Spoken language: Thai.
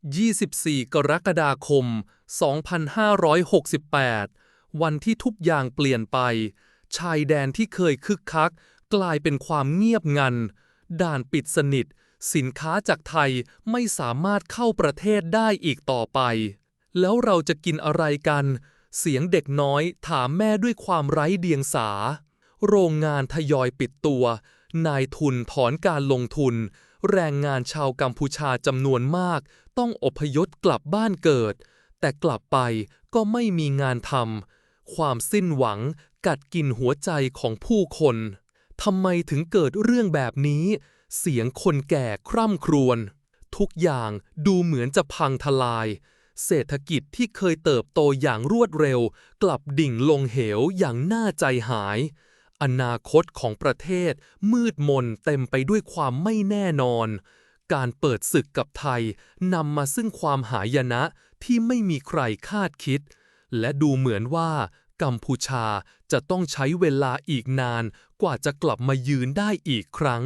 24 กรกฎาคม 2568 วันที่ทุกอย่างเปลี่ยนไป ชายแดนที่เคยคึกคัก กลายเป็นความเงียบงัน ด่านปิดสนิท สินค้าจากไทยไม่สามารถเข้าประเทศได้อีกต่อไป แล้วเราจะกินอะไรกัน เสียงเด็กน้อยถามแม่ด้วยความไร้เดียงสา โรงงานทยอยปิดตัว นายทุนถอนการลงทุน แรงงานชาวกัมพูชาจำนวนมาก ต้องอพยพกลับบ้านเกิด แต่กลับไปก็ไม่มีงานทำความสิ้นหวังกัดกินหัวใจของผู้คนทำไมถึงเกิดเรื่องแบบนี้ เสียงคนแก่คร่ำครวญทุกอย่างดูเหมือนจะพังทลาย เศรษฐกิจที่เคยเติบโตอย่างรวดเร็ว กลับดิ่งลงเหวอย่างน่าใจหาย อนาคตของประเทศมืดมนเต็มไปด้วยความไม่แน่นอน การเปิดศึกกับไทยนำมาซึ่งความหายนะที่ไม่มีใครคาดคิด และดูเหมือนว่า กัมพูชาจะต้องใช้เวลาอีกนานกว่าจะกลับมายืนได้อีกครั้ง